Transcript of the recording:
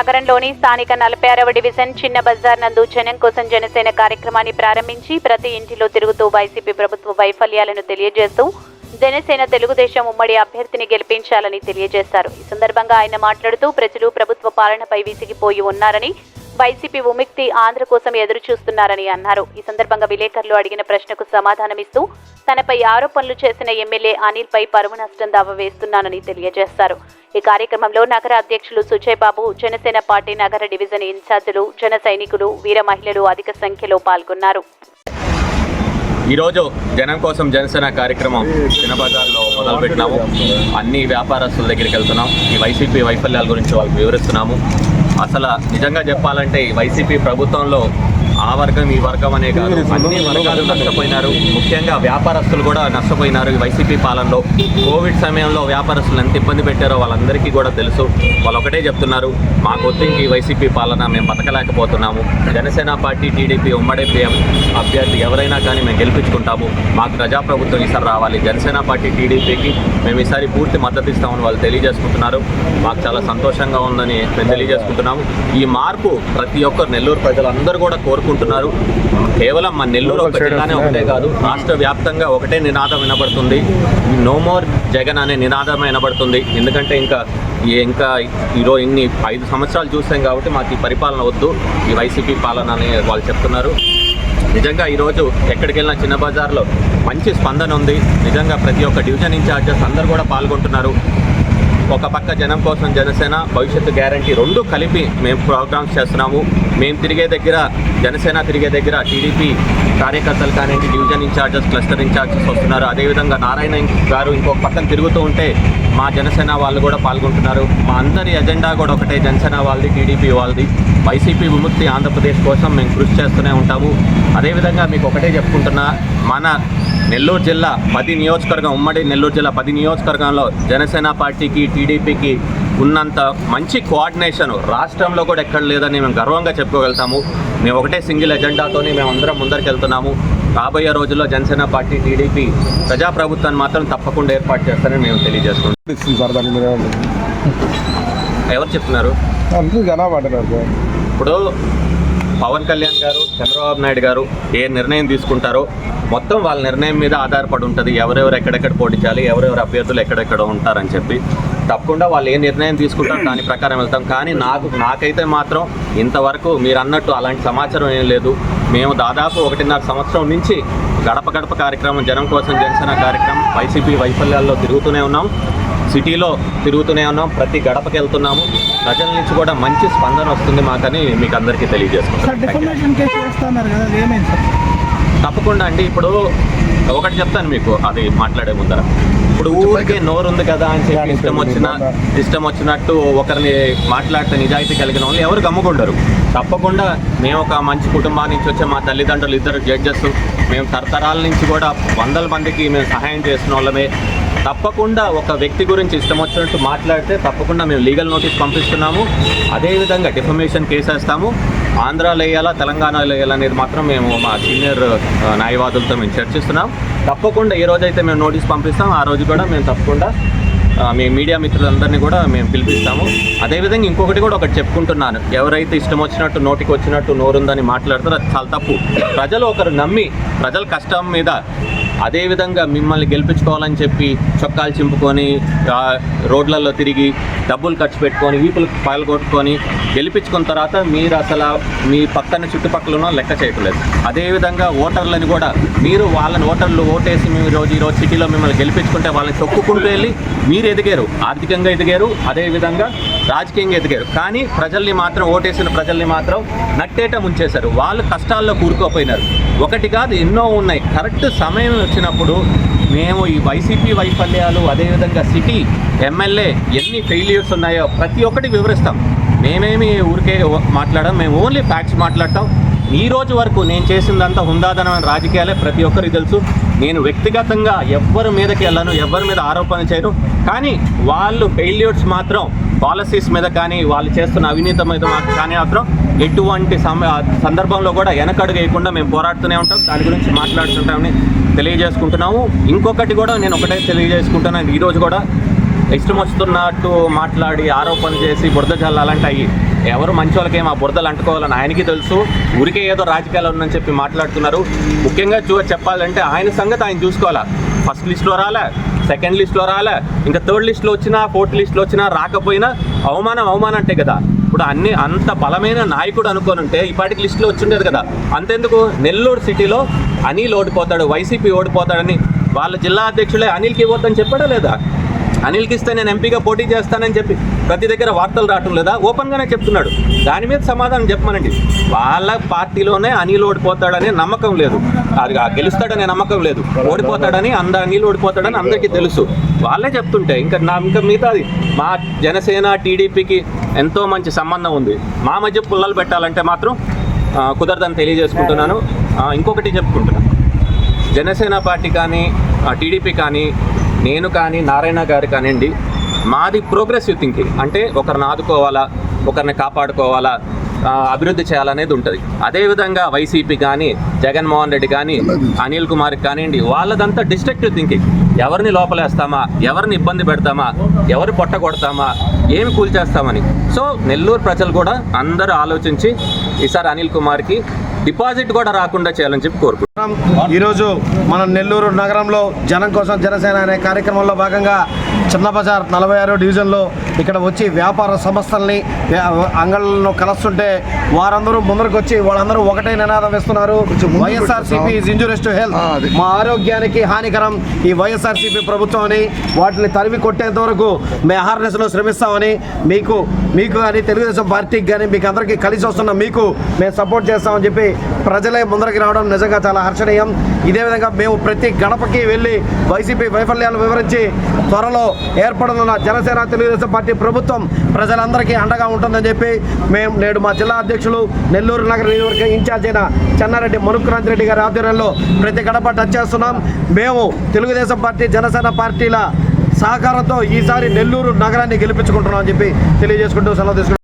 నగరంలోని స్థానిక నలభై ఆరవ డివిజన్ చిన్న బజార్ నందు జనం కోసం జనసేన కార్యక్రమాన్ని ప్రారంభించి ప్రతి ఇంటిలో తిరుగుతూ వైసీపీ ప్రభుత్వ వైఫల్యాలను తెలియజేస్తూ జనసేన తెలుగుదేశం ఉమ్మడి అభ్యర్థిని గెలిపించాలని తెలియజేశారు. ఈ సందర్భంగా ఆయన మాట్లాడుతూ ప్రజలు ప్రభుత్వ పాలనపై విసిగిపోయి ఉన్నారని వైసీపీ ఉమిక్తి ఆంధ్ర కోసం ఎదురు చూస్తున్నారని అన్నారు. ఈ సందర్భంగా విలేకరులు అడిగిన ప్రశ్నకు సమాధానమిస్తూ తనపై ఆరోపణలు చేసిన ఎమ్మెల్యే అనిల్ పై పరువు నష్టం దావా వేస్తున్నానని తెలియజేశారు ఈ కార్యక్రమంలో నగర అధ్యక్షులు సుజయ్ బాబు జనసేన పార్టీ నగర డివిజన్ ఇన్ఛార్జీలు జన సైనికులు వీర మహిళలు అధిక సంఖ్యలో పాల్గొన్నారు. ఈరోజు జనం కోసం జనసేన కార్యక్రమం చిన్నబజార్లో మొదలుపెట్టినాము. అన్ని వ్యాపారస్తుల దగ్గరికి వెళ్తున్నాం. ఈ వైసీపీ వైఫల్యాల గురించి వాళ్ళకి వివరిస్తున్నాము. అసలు నిజంగా చెప్పాలంటే వైసీపీ ప్రభుత్వంలో ఆ వర్గం ఈ వర్గం అనే కాదు. అన్ని వర్గాలు నష్టపోయినారు. ముఖ్యంగా వ్యాపారస్తులు కూడా నష్టపోయినారు ఈ వైసీపీ పాలనలో. కోవిడ్ సమయంలో వ్యాపారస్తులు ఎంత ఇబ్బంది పెట్టారో వాళ్ళందరికీ కూడా తెలుసు. వాళ్ళు ఒకటే చెప్తున్నారు ఇంక ఈ వైసీపీ పాలన మేము బతకలేకపోతున్నాము. జనసేన పార్టీ టీడీపీ ఉమ్మడి పిఎం అభ్యర్థి ఎవరైనా కానీ మేము గెలిపించుకుంటాము. మాకు ప్రజాప్రభుత్వం ఈసారి రావాలి. జనసేన పార్టీ టీడీపీకి మేము ఈసారి పూర్తి మద్దతు ఇస్తామని వాళ్ళు తెలియజేసుకుంటున్నారు. మాకు చాలా సంతోషంగా ఉందని మేము తెలియజేసుకుంటున్నాము ఈ మార్పు ప్రతి ఒక్కరు నెల్లూరు ప్రజలందరూ కూడా కోరుకుంటున్నారు. కేవలం మన నెల్లూరు ఒక జిల్లానే ఒకటే కాదు రాష్ట్ర వ్యాప్తంగా ఒకటే నినాదం వినబడుతుంది. నో మోర్ జగన్ అనే నినాదం వినబడుతుంది. ఎందుకంటే ఇంకా ఈ ఇంకా ఈరోజు ఇన్ని ఐదు సంవత్సరాలు చూసాం కాబట్టి మాకు ఈ పరిపాలన వద్దు. ఈ వైసీపీ పాలన అని వాళ్ళు చెప్తున్నారు. నిజంగా ఈరోజు ఎక్కడికి వెళ్ళినా చిన్న బజార్లో మంచి స్పందన ఉంది. నిజంగా ప్రతి ఒక్క డివిజన్ ఇన్ఛార్జెస్ అందరూ కూడా పాల్గొంటున్నారు. ఒక పక్క జనం కోసం జనసేన భవిష్యత్తు గ్యారంటీ రెండు కలిపి మేము ప్రోగ్రామ్స్ చేస్తున్నాము. మేము తిరిగే దగ్గర జనసేన తిరిగే దగ్గర టీడీపీ కార్యకర్తలు కానివ్వండి డివిజన్ ఇన్ఛార్జెస్ క్లస్టర్ ఇన్ఛార్జెస్ వస్తున్నారు. అదేవిధంగా నారాయణ గారు ఇంకొక పక్కన తిరుగుతూ ఉంటే మా జనసేన వాళ్ళు కూడా పాల్గొంటున్నారు. మా అందరి ఎజెండా కూడా ఒకటే జనసేన వాళ్ళది టీడీపీ వాళ్ళది. వైసీపీ విముక్తి ఆంధ్రప్రదేశ్ కోసం మేము కృషి చేస్తూనే ఉంటాము. అదేవిధంగా మీకు ఒకటే చెప్పుకుంటున్నా మన నెల్లూరు జిల్లా పది నియోజకవర్గం ఉమ్మడి నెల్లూరు జిల్లా పది నియోజకవర్గంలో జనసేన పార్టీకి టీడీపీకి ఉన్నంత మంచి కోఆర్డినేషన్ రాష్ట్రంలో కూడా ఎక్కడ లేదని మేము గర్వంగా చెప్పుకోగలుగుతాము. మేము ఒకటే సింగిల్ ఎజెండాతోని మేము అందరం ముందరికి వెళ్తున్నాము. రాబోయే రోజుల్లో జనసేన పార్టీ టీడీపీ ప్రజాప్రభుత్వాన్ని మాత్రం తప్పకుండా ఏర్పాటు చేస్తారని మేము మీద ఎవరు చెప్తున్నారు? ఇప్పుడు పవన్ కళ్యాణ్ గారు చంద్రబాబు నాయుడు గారు ఏ నిర్ణయం తీసుకుంటారో మొత్తం వాళ్ళ నిర్ణయం మీద ఆధారపడి ఉంటుంది. ఎవరెవరు ఎక్కడెక్కడ పోటీ చేయాలి ఎవరెవరు అభ్యర్థులు ఎక్కడెక్కడ ఉంటారని చెప్పి. తప్పకుండా వాళ్ళు ఏ నిర్ణయం తీసుకుంటారో దాని ప్రకారం వెళ్తాం. కానీ నాకు నాకైతే మాత్రం ఇంతవరకు మీరు అన్నట్టు అలాంటి సమాచారం ఏం లేదు. మేము దాదాపు ఒకటిన్నర సంవత్సరం నుంచి గడప గడప కార్యక్రమం జనం కోసం జనసేన కార్యక్రమం వైసీపీ వైఫల్యాల్లో తిరుగుతూనే ఉన్నాం. సిటీలో తిరుగుతూనే ఉన్నాం. ప్రతి గడపకి వెళ్తున్నాము. ప్రజల నుంచి కూడా మంచి స్పందన వస్తుంది మాకని మీకు అందరికీ సార్? తప్పకుండా అండి. ఇప్పుడు ఒకటి చెప్తాను మీకు అది మాట్లాడే ముందర. ఇప్పుడు ఊరికే నోరు ఉంది కదా అని చెప్పి ఇష్టం వచ్చిన ఇష్టం వచ్చినట్టు ఒకరిని మాట్లాడితే నిజాయితీ కలిగిన వాళ్ళు ఎవరు గమ్ముకుంటారు తప్పకుండా మేము ఒక మంచి కుటుంబాన్ని నుంచి వచ్చే మా తల్లిదండ్రులు ఇద్దరు జడ్జెస్ మేము తరతరాల నుంచి కూడా వందల మందికి మేము సహాయం చేసిన వాళ్ళమే. తప్పకుండా ఒక వ్యక్తి గురించి ఇష్టం వచ్చినట్టు మాట్లాడితే తప్పకుండా మేము లీగల్ నోటీస్ పంపిస్తున్నాము. అదేవిధంగా డిఫమేషన్ కేసు వేస్తాము ఆంధ్రాలో వేయాలా తెలంగాణలో వేయాలా అనేది మాత్రం మేము మా సీనియర్ న్యాయవాదులతో మేము చర్చిస్తున్నాం. తప్పకుండా ఏ రోజైతే మేము నోటీస్ పంపిస్తాం. ఆ రోజు కూడా మేము తప్పకుండా మీ మీడియా మిత్రులందరినీ కూడా మేము పిలిపిస్తాము. అదేవిధంగా ఇంకొకటి కూడా ఒకటి చెప్పుకుంటున్నాను. ఎవరైతే ఇష్టం వచ్చినట్టు నోటికి వచ్చినట్టు నోరుందని మాట్లాడతారో అది చాలా తప్పు. ప్రజలు ఒకరు నమ్మి ప్రజల కష్టం మీద అదేవిధంగా మిమ్మల్ని గెలిపించుకోవాలని చెప్పి చొక్కాలు చింపుకొని రోడ్లలో తిరిగి డబ్బులు ఖర్చు పెట్టుకొని వీపులు పాల్గొట్టుకొని గెలిపించుకున్న తర్వాత మీరు అసలు మీ పక్కన చుట్టుపక్కల లెక్క చేయట్లేదు. అదేవిధంగా ఓటర్లని కూడా మీరు వాళ్ళని ఓటర్లు ఓటేసి మేము ఈరోజు ఈరోజు సిటీలో మిమ్మల్ని గెలిపించుకుంటే వాళ్ళని తొక్కుకుంటూ వెళ్ళి మీరు ఎదిగారు ఆర్థికంగా ఎదిగారు. అదేవిధంగా రాజకీయంగా ఎదిగారు. కానీ ప్రజల్ని మాత్రం ఓటేసిన ప్రజల్ని మాత్రం నట్టేట ముంచేశారు. వాళ్ళు కష్టాల్లో కూరుకోపోయినారు. ఒకటి కాదు ఎన్నో ఉన్నాయి. కరెక్ట్ సమయం వచ్చినప్పుడు మేము ఈ వైసీపీ వైఫల్యాలు అదేవిధంగా సిటీ ఎమ్మెల్యే ఎన్ని ఫెయిల్యూర్స్ ఉన్నాయో ప్రతి ఒక్కటి వివరిస్తాం. మేమేమి ఊరికే మాట్లాడడం మేము ఓన్లీ ఫ్యాక్ట్స్ మాట్లాడటం. ఈ రోజు వరకు నేను చేసిందంతా హుందాదనమైన రాజకీయాలే ప్రతి ఒక్కరికి తెలుసు. నేను వ్యక్తిగతంగా ఎవ్వరి మీదకి వెళ్ళను ఎవరి మీద ఆరోపణ చేయను. కానీ వాళ్ళు ఫెయిల్యూర్స్ మాత్రం పాలసీస్ మీద కానీ వాళ్ళు చేస్తున్న అవినీతి మీద మాత్రం కానీ మాత్రం ఎటువంటి సందర్భంలో కూడా వెనకడుగు వేయకుండా మేము పోరాడుతూనే ఉంటాం. దాని గురించి మాట్లాడుతుంటామని తెలియజేసుకుంటున్నాము. ఇంకొకటి కూడా నేను ఒకటే తెలియజేసుకుంటున్నాను. ఈరోజు కూడా ఇష్టం వస్తున్నట్టు మాట్లాడి ఆరోపణలు చేసి బురద జల్లాలంటే అవి ఎవరు మంచి వాళ్ళకేం ఆ బురదలు అంటుకోవాలని ఆయనకి తెలుసు. ఊరికే ఏదో రాజకీయాలు ఉందని చెప్పి మాట్లాడుతున్నారు. ముఖ్యంగా చూ చెప్పాలంటే ఆయన సంగతి ఆయన చూసుకోవాలా? ఫస్ట్ లిస్ట్లో రాలే సెకండ్ లిస్ట్లో రాలే ఇంకా థర్డ్ లిస్ట్లో వచ్చినా ఫోర్త్ లిస్ట్లో వచ్చినా రాకపోయినా అవమానం అవమానం అంటే కదా. ఇప్పుడు అన్ని అంత బలమైన నాయకుడు అనుకోని ఉంటే ఇప్పటికి లిస్టులో వచ్చిండేది కదా. అంతెందుకు? నెల్లూరు సిటీలో అనిల్ ఓడిపోతాడు వైసీపీ ఓడిపోతాడని వాళ్ళ జిల్లా అధ్యక్షులే అనిల్కి ఇవ్వద్దని చెప్పాడా లేదా? అనిల్కి ఇస్తే నేను ఎంపీగా పోటీ చేస్తానని చెప్పి ప్రతి దగ్గర వార్తలు రావటం లేదా ఓపెన్గానే చెప్తున్నాడు. దాని మీద సమాధానం చెప్పమనండి. వాళ్ళ పార్టీలోనే అనిల్ ఓడిపోతాడనే నమ్మకం లేదు. అది గెలుస్తాడనే నమ్మకం లేదు. ఓడిపోతాడని అంద అనిల్ ఓడిపోతాడని అందరికీ తెలుసు. వాళ్ళే చెప్తుంటే ఇంకా నా ఇంకా మిగతాది మా జనసేన టీడీపీకి ఎంతో మంచి సంబంధం ఉంది. మా మధ్య పుల్లలు పెట్టాలంటే మాత్రం కుదరదని తెలియజేసుకుంటున్నాను. ఇంకొకటి చెప్పుకుంటున్నాను జనసేన పార్టీ కానీ టీడీపీ కానీ నేను కానీ నారాయణ గారు కానివ్వండి మాది ప్రోగ్రెసివ్ థింకింగ్ అంటే ఒకరిని ఆదుకోవాలా ఒకరిని కాపాడుకోవాలా అభివృద్ధి చేయాలనేది ఉంటుంది. అదేవిధంగా వైసీపీ కానీ జగన్మోహన్ రెడ్డి కానీ అనిల్ కుమార్ కానివ్వండి వాళ్ళదంతా డిస్ట్రక్టివ్ థింకింగ్ ఎవరిని లోపలేస్తామా ఎవరిని ఇబ్బంది పెడతామా ఎవరు పొట్ట కొడతామా ఏమి కూల్చేస్తామని. సో నెల్లూరు ప్రజలు కూడా అందరూ ఆలోచించి ఈసారి అనిల్ కుమార్కి డిపాజిట్ కూడా రాకుండా చేయాలని చెప్పి కోరుకుంటున్నాం. ఈరోజు మన నెల్లూరు నగరంలో జనం కోసం జనసేన అనే కార్యక్రమంలో భాగంగా చిన్న బజార్ నలభై ఆరో డివిజన్లో ఇక్కడ వచ్చి వ్యాపార సంస్థల్ని అంగళ్ళను కలుస్తుంటే వారందరూ ముందరకు వచ్చి వాళ్ళందరూ ఒకటే నినాదం ఇస్తున్నారు YSRCP is injurious to health మా ఆరోగ్యానికి హానికరం ఈ వైఎస్ఆర్సీపీ ప్రభుత్వం అని వాటిని తరిమి కొట్టేంత వరకు మేము అహార్నెస్లో శ్రమిస్తామని మీకు మీకు కానీ తెలుగుదేశం పార్టీకి కానీ మీకు అందరికీ కలిసి వస్తున్న మీకు మేము సపోర్ట్ చేస్తామని చెప్పి ప్రజలే ముందరికి రావడం నిజంగా చాలా హర్షణీయం. ఇదే విధంగా మేము ప్రతి గడపకి వెళ్ళి వైసీపీ వైఫల్యాలు వివరించి త్వరలో ఏర్పడనున్న జనసేన తెలుగుదేశం పార్టీ ప్రభుత్వం ప్రజలందరికీ అండగా ఉంటుందని చెప్పి మేము నేడు మా జిల్లా అధ్యక్షులు నెల్లూరు నగర నియోజకవర్గ ఇన్ఛార్జ్ అయిన చెన్నారెడ్డి మనుక్రాంతి రెడ్డి గారి ఆధ్వర్యంలో ప్రతి గడప టచ్ చేస్తున్నాం. మేము తెలుగుదేశం పార్టీ జనసేన పార్టీల సహకారంతో ఈసారి నెల్లూరు నగరాన్ని గెలిపించుకుంటున్నాం అని చెప్పి తెలియజేసుకుంటూ సెలవు తీసుకుంటున్నాం.